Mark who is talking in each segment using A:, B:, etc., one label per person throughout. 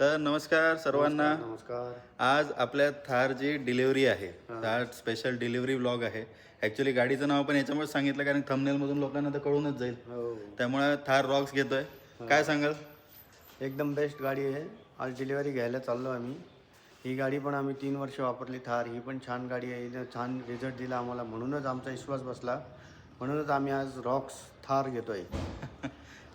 A: तर नमस्कार सर्वांना.
B: नमस्कार
A: आज आपल्या थारची डिलिव्हरी आहे थार स्पेशल डिलिव्हरी व्लॉग आहे. ॲक्च्युली गाडीचं नाव पण याच्यामुळे सांगितलं कारण थंबनेलमधून लोकांना तर कळूनच जाईल.
B: हो.
A: त्यामुळे थार रॉक्स घेतोय. काय सांगाल?
B: एकदम बेस्ट गाडी आहे. आज डिलिव्हरी घ्यायला चाललो आम्ही. ही गाडी पण आम्ही तीन वर्ष वापरली थार. ही पण छान गाडी आहे. हिनं छान रिझल्ट दिला आम्हाला. म्हणूनच आमचा विश्वास बसला. म्हणूनच आम्ही आज रॉक्स थार घेतोय.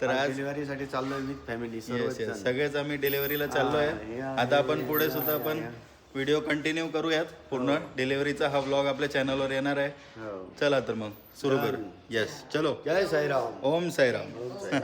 A: तर आज
B: डिलिव्हरीसाठी चाललोय विथ फॅमिली
A: सगळेच आम्ही डिलिव्हरीला चाललोय.
B: हे आहे,
A: आता आपण पुढे सुद्धा आपण व्हिडिओ कंटिन्यू करूयात. पूर्ण डिलिव्हरीचा हा व्लॉग आपल्या चॅनलवर येणार आहे.
B: हो.
A: चला तर मग सुरू करू. येस चलो.
B: जय साईराम.
A: ओम साईराम.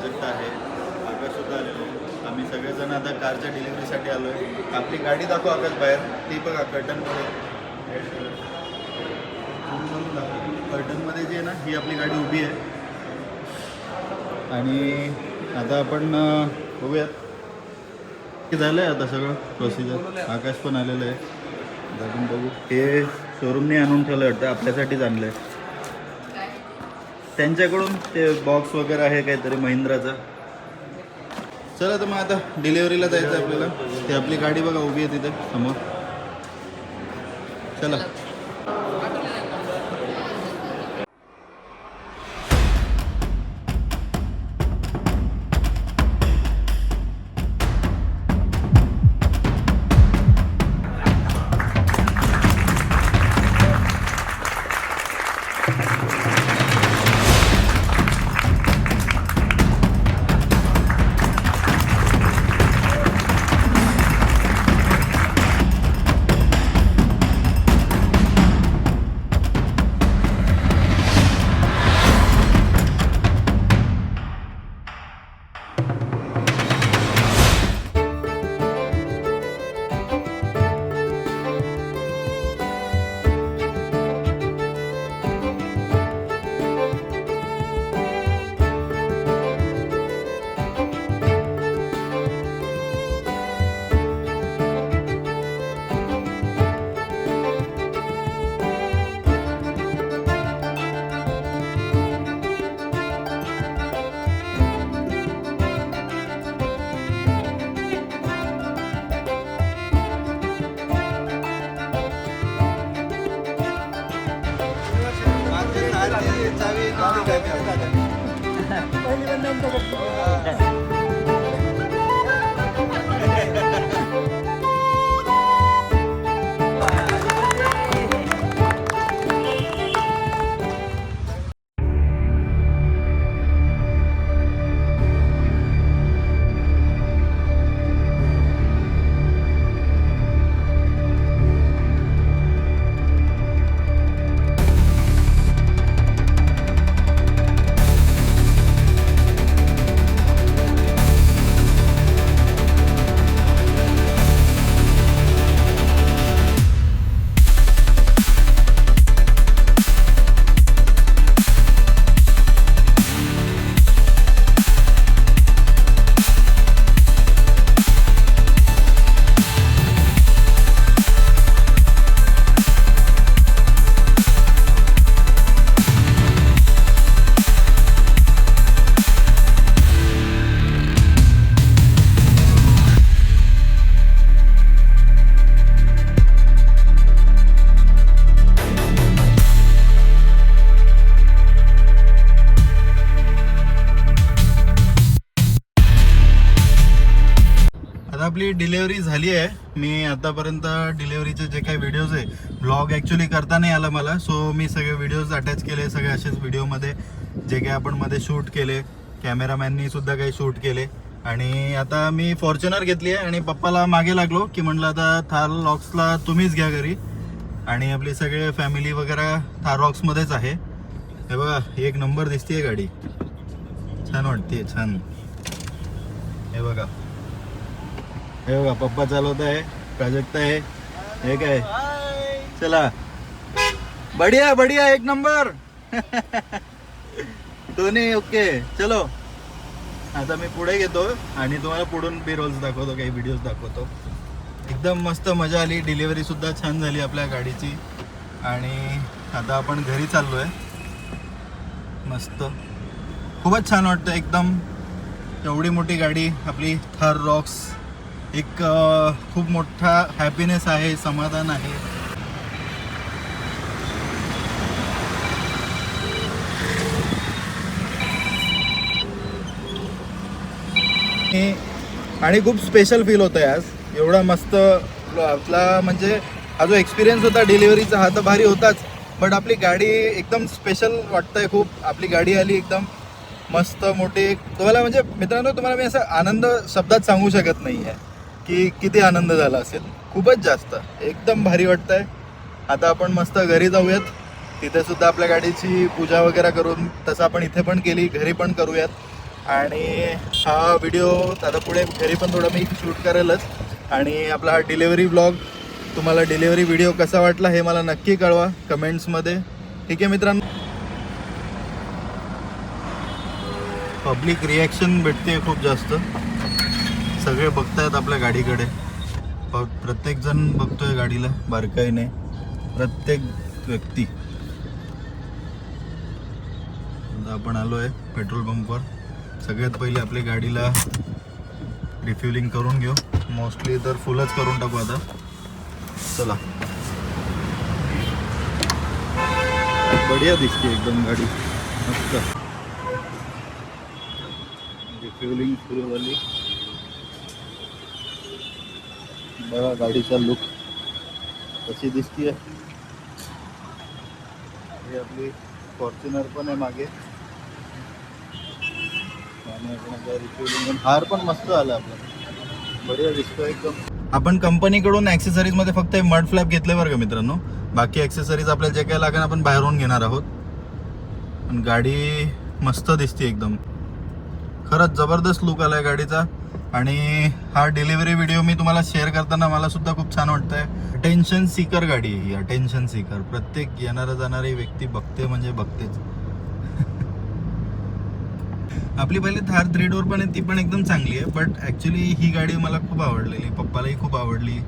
A: प्राजक्ता आहे. आकाशसुद्धा आलेलो. आहे आम्ही सगळेजण आता कारच्या डिलिव्हरीसाठी आलो आहे आपली गाडी दाखव आकाश बाहेर. ती बघा कर्टनमध्ये कर्टनमध्ये जी आहे ना ही आपली गाडी उभी आहे. आणि आता आपण बघूयात. हे झालं आहे आता सगळं प्रोसिजर आकाश पण आलेलं आहे. आता बघू. हे शोरूमने आणून ठेवलं वाटतं. आपल्यासाठीच आणलं आहे त्यांच्याकडून ते बॉक्स वगैरे आहे काहीतरी महिंद्राचं? चला तर मग आता डिलेवरीला जायचं आहे आपल्याला. ती आपली गाडी बघा उभी आहे तिथे समोर. चला. Sabi, sabi, sabi, sabi, sabi, sabi, sabi, sabi, delivery झाली आहे. मी आतापर्यंत डिलेवरीचे जे काही व्हिडिओज आहे ब्लॉग ॲक्च्युली करता नाही आला मला. सो मी सगळे व्हिडिओज अटॅच केले सगळे असेच व्हिडिओमध्ये जे काही आपण मध्ये शूट केले कॅमेरामॅननी सुद्धा काही शूट केले. आणि आता मी फॉर्च्युनर घेतली आहे आणि पप्पाला मागे लागलो की म्हटलं आता थार लॉक्सला तुम्हीच घ्या घरी. आणि आपली सगळे फॅमिली वगैरे थार रॉक्समध्येच आहे. हे बघा एक नंबर दिसतीये गाडी. छान वाटते छान. हे बघा. हे बघा पप्पा चालवत आहे प्राजक्ता आहे. हे काय? चला. बढिया बढिया एक नंबर. दोन्ही ओके. चलो. आता मी पुढे घेतो आणि तुम्हाला पुढून बी रोल्स दाखवतो काही व्हिडिओज दाखवतो. एकदम मस्त मजा आली. डिलिव्हरी सुद्धा छान झाली आपल्या गाडीची. आणि आता आपण घरी चाललो आहे मस्त. खूपच छान वाटतं एकदम. एवढी मोठी गाडी आपली थार रॉक्स एक खूप मोठा हॅपीनेस आहे समाधान आहे. आणि- आणि खूप स्पेशल फील होतं आहे आज एवढा मस्त आपला म्हणजे हा जो एक्सपिरियन्स होता डिलिव्हरीचा हा तर भारी होताच. बट आपली गाडी एकदम स्पेशल वाटतंय खूप. आपली गाडी आली एकदम मस्त मोठी. तुम्हाला म्हणजे मित्रांनो तुम्हाला मी असं आनंद शब्दात सांगू शकत नाही आहे की किती आनंद झाला असेल? खूपच जास्त. एकदम भारी वाटतंय. आता आपण मस्त घरी जाऊयात. तिथे सुद्धा आपल्या गाडीची पूजा वगैरे करून तसं आपण इथे पण केली घरी पण करूयात. आणि हा व्हिडिओ आता पुढे घरी पण थोडा मी शूट करेलच. आणि आपला हा डिलेवरी ब्लॉग तुम्हाला डिलेवरी व्हिडिओ कसा वाटला हे मला नक्की कळवा कमेंट्समध्ये. ठीक आहे मित्रांनो? पब्लिक रिॲक्शन भेटते खूप जास्त. सगळे बघतायत आपल्या गाडीकडे. प- प्रत्येकजण बघतोय गाडीला बारकाईने. प्रत्येक व्यक्ती. आता आपण आलो आहे पेट्रोल पंपवर. सगळ्यात पहिले आपली गाडीला रिफ्युलिंग करून घेऊ. मोस्टली तर फुलच करून टाकू आता. चला. बढिया दिसते एकदम गाडी. मस्त. रिफ्युलिंग सुरू झाली. बघा गाडीचा लुक कशी दिसतीये. ही आपली फॉर्च्युनर पण आहे मागे. आणि हार पण मस्त आला आपला. बढिया दिसतो एकदम. आपण कंपनीकडून ॲक्सेसरीजमध्ये फक्त मड फ्लॅप घेतले बरं का मित्रांनो? बाकी ॲक्सेसरीज आपल्याला जे काय लागेल आपण बाहेरून घेणार आहोत. पण गाडी मस्त दिसते एकदम. खरंच जबरदस्त लुक आला आहे गाडीचा. आणि हा डिलिव्हरी व्हिडिओ मी तुम्हाला शेअर करताना मला सुद्धा खूप छान वाटतंय. अटेन्शन सीकर गाडी आहे ही अटेन्शन सीकर प्रत्येक येणारा जाणारी व्यक्ती बघते म्हणजे बघतेच. आपली पहिली थार थ्री डोर पण आहे ती पण एकदम चांगली आहे बट ॲक्च्युली ही गाडी मला खूप आवडलेली पप्पालाही खूप आवडली.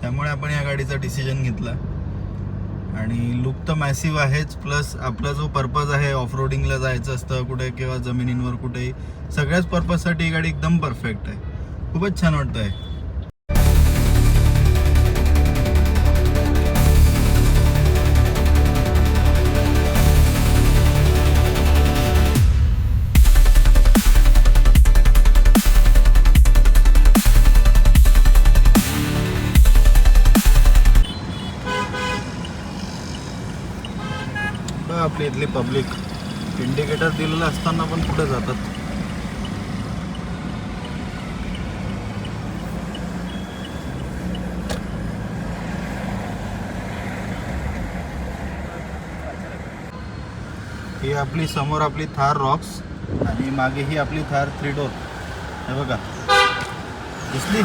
A: त्यामुळे आपण या गाडीचा डिसिजन घेतला. आणि लुक तर मॅसिव्ह आहेच प्लस आपला जो पर्पज आहे ऑफ रोडिंगला जायचं असतं कुठे किंवा जमिनींवर कुठेही सगळ्याच पर्पजसाठी ही गाडी एकदम परफेक्ट आहे. खूपच छान वाटतं आहे आपली इथली पब्लिक इंडिकेटर दिलेलं असताना पण कुठे जातात? ही आपली समोर आपली थार रॉक्स आणि मागे ही आपली थार थ्री डोर हे बघा. दिसली?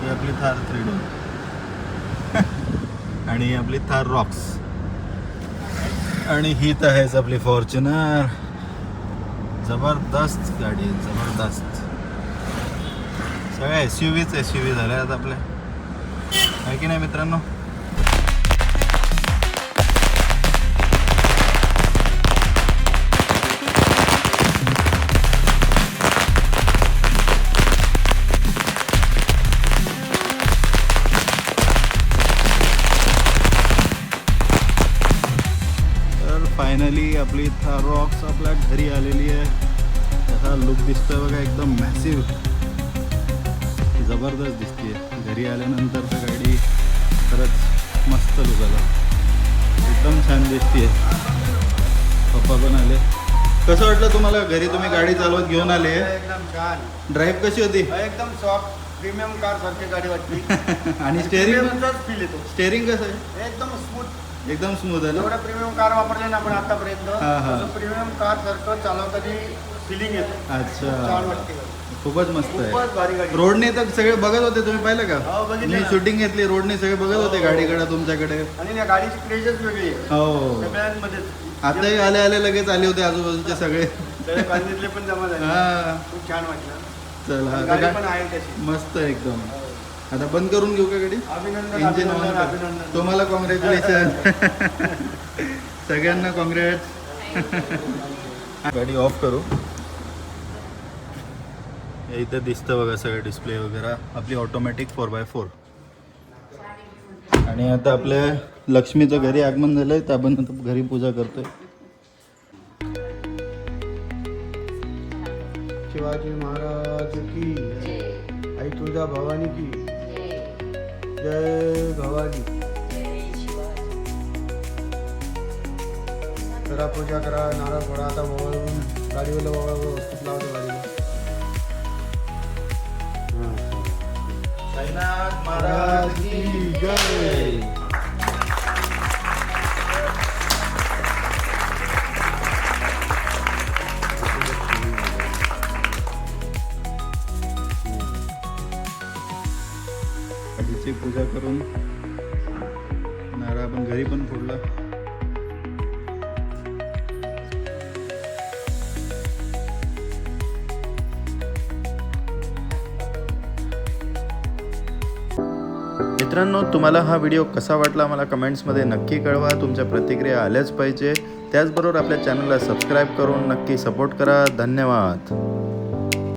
A: ही आपली थार थ्री डोर आणि ही आपली थार रॉक्स आणि ही तर आहेच आपली फॉर्च्युनर जबरदस्त गाडी आहे जबरदस्त. सगळ्या एस यू व्हीच एस यू व्ही झाल्या आहेत आपल्या आहे की नाही मित्रांनो? फायनली आपली थार रॉक्स आपल्या घरी आलेली आहे. त्याचा लुक दिसतोय बघा एकदम मॅसिव्ह जबरदस्त दिसते घरी आल्यानंतर तर गाडी खरंच मस्त लुक आला. एकदम छान दिसते पप्पा पण आले. कसं वाटलं तुम्हाला घरी तुम्ही गाडी चालवत घेऊन आले?
B: एकदम छान.
A: ड्राईव्ह कशी होती?
B: एकदम सॉफ्ट प्रीमियम कार सारखी गाडी वाटली.
A: आणि स्टेअरिंग
B: फील येतो.
A: स्टेअरिंग कसं आहे?
B: एकदम स्मूथ
A: एकदम स्मूथ आहे ना?
B: एवढं प्रीमियम कार वापरले ना आपण आतापर्यंत
A: हा, हा.
B: प्रीमियम कार सारखं चालवताना फिलिंग येतो. छान
A: अच्छा
B: वाटते. गाडी.
A: खूपच मस्त आहे.
B: खूपच भारी गाडी.
A: रोडने तर सगळे बघत होते तुम्ही पाहिलं का?
B: हो, बघितलं
A: मी
B: ना.
A: शूटिंग घेतली रोडने सगळे बघत होते गाडीकडे तुमच्याकडे.
B: आणि या गाडीची क्रेजच वेगळी आहे.
A: हो.
B: सगळ्यांमध्ये
A: आताही आले आले लगेच आले होते आजूबाजूचे सगळे.
B: पण जमा झाले.
A: हा.
B: खूप छान वाटलं.
A: चला आता
B: गाडी
A: काय?
B: पण आहे तशी.
A: मस्त एकदम. आता बंद करून घेऊ का गाडी?
B: अभिनंदन
A: इंजिन ऑन
B: अभिनंदन
A: कर.
B: अभिनंदन.
A: तुम्हाला कॉंग्रॅच्युलेशन सगळ्यांना कॉंग्रॅट गाडी ऑफ करू. हे इथं दिसतं बघा सगळं डिस्प्ले वगैरे. आपली ऑटोमॅटिक फोर बाय फोर आणि आता आपल्या लक्ष्मीचं घरी आगमन झालंय. तर आपण आता घरी पूजा करतोय.
B: शिवाजी महाराज की आई तुळजा भवानी की जय भवानी करा पूजा करा नारळ फोडा आता वळून गाडीवर वळ व्यवस्थित लावतो गाडीला
A: साईनाथ
B: महाराज की
A: पण फोडलं मित्रांनो तुम्हाला हा व्हिडिओ कसा वाटला मला कमेंट्समध्ये नक्की कळवा. तुमच्या प्रतिक्रिया आल्याच पाहिजे. त्याचबरोबर आपल्या चॅनलला सबस्क्राईब करून नक्की सपोर्ट करा. धन्यवाद.